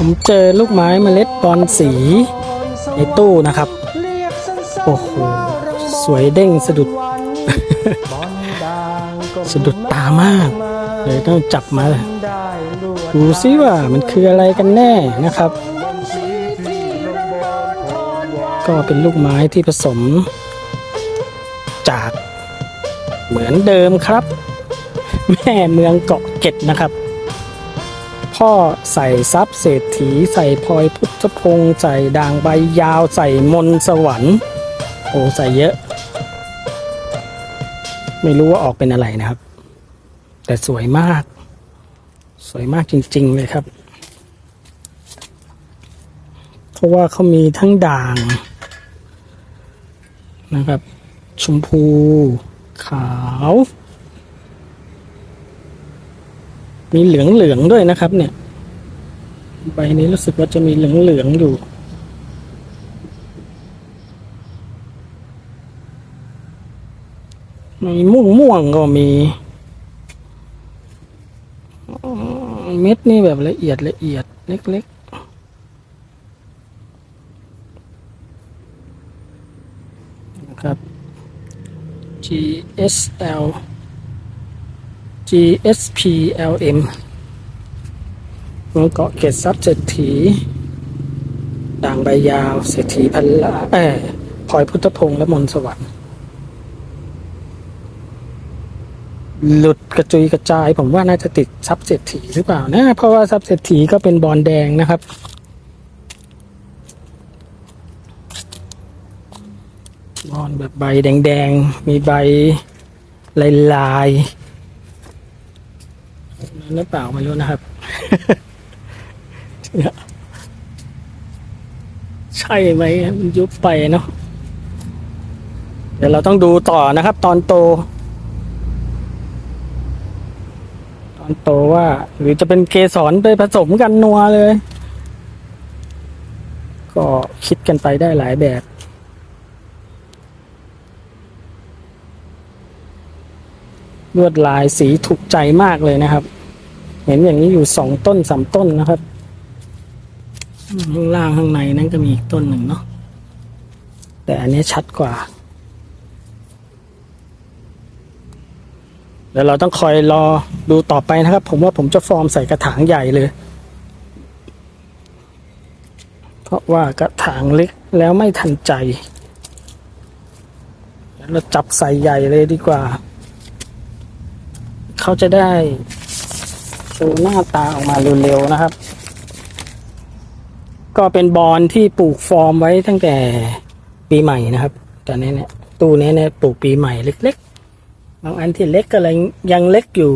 ผมเจอลูกไม้เมล็ดบอลสี ในตู้นะครับ โอ้โห สวยเด้งสะดุด สะดุดตามากเลยต้องจับมา ดูซิว่ามันคืออะไรกันแน่นะครับ ก็เป็นลูกไม้ที่ผสม จากเหมือนเดิมครับ แม่เมืองเกาะเก็ดนะครับ พ่อ ใส่ซับเศรษฐี ใส่พลอยพุทธพงศ์ใส่ด่างใบยาว ใส่มนสวรรค์โอ้ใส่เยอะ ไม่รู้ว่าออกเป็นอะไรนะครับ แต่สวยมาก สวยมากจริง ๆ เลยครับ เพราะว่าเขามีทั้งด่าง นะครับ ชมพู ขาว มีเหลืองเหลืองด้วยนะครับ เนี่ย ใบนี้รู้สึกว่าจะมีเหลืองเหลืองอยู่ มีม่วงม่วงก็มีเม็ดนี่แบบละเอียดละเอียดเล็กๆครับ GSL GSPLM เมืองเกาะเกร็ดทรัพย์เศรษฐี ด่างใบยาว เศรษฐีพันลาเอพลอยพุทธพงษ์และมนสวรรค์ หลุดกระจุยกระจาย ผมว่าน่าจะติดทรัพย์เศรษฐีหรือเปล่านะ เพราะว่าทรัพย์เศรษฐีก็เป็นบอลแดงนะครับบอลแบบใบแดงๆ มีใบลายลายๆ หรือเปล่าไม่รู้นะครับเนี่ยใช่ไหมมันยุบไปเนาะเดี๋ยวเราต้องดูต่อนะครับ ตอนโต ตอนโตว่า หรือจะเป็นเกสรไปผสมกันนัวเลย ก็คิดกันไปได้หลายแบบลวดลายสีถูกใจมากเลยนะครับ เห็นอย่างนี้อยู่สองต้นสามต้นนะครับข้างล่างข้างในนั้นก็มีอีกต้นหนึ่งเนาะแต่อันนี้ชัดกว่าเดี๋ยวเราต้องคอยรอดูต่อไปนะครับ ผมว่าผมจะฟอร์มใส่กระถางใหญ่เลย เพราะว่ากระถางเล็กแล้วไม่ทันใจเดี๋ยวเราจับใส่ใหญ่เลยดีกว่า เขาจะได้ โชว์หน้าตาออกมาเร็วๆนะครับ ก็เป็นบอลที่ปลูกฟอร์มไว้ตั้งแต่ปีใหม่นะครับแต่เนี้เนี่ยตู้นี้เนี่ยปลูกปีใหม่เล็กๆบางอันที่เล็กก็เลยยังเล็กอยู่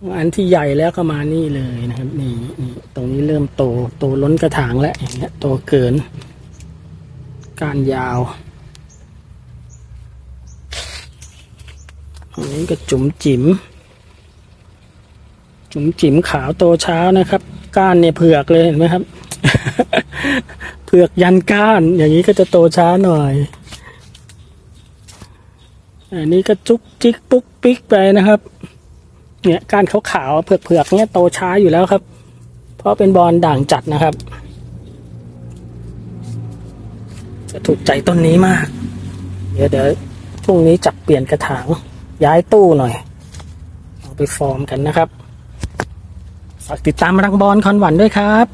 บางอันที่ใหญ่แล้วก็มานี่เลยนะครับนี่นี่ตรงนี้เริ่มโตโตล้นกระถางแล้วอย่างเงี้ยโตเกินการยาวอันนี้ก็จุ๋มจิ๋ม จุ๋มจิ๋มขาวโตเช้านะครับ ก้านเนี่ยเผือกเลยเห็นไหมครับ เผือกยันก้าน อย่างนี้ก็จะโตช้าหน่อย อันนี้ก็จุกจิกปุ๊กปิ๊กไปนะครับ เนี่ยก้านขาวๆเผือกๆเนี่ยโตช้าอยู่แล้วครับ เพราะเป็นบอลด่างจัดนะครับ จะถูกใจต้นนี้มาก เดี๋ยวเดี๋ยวพรุ่งนี้จับเปลี่ยนกระถางย้ายตู้หน่อย เอาไปฟอร์มกันนะครับ ฝากติดตามรังบอลคอนหวันด้วยครับ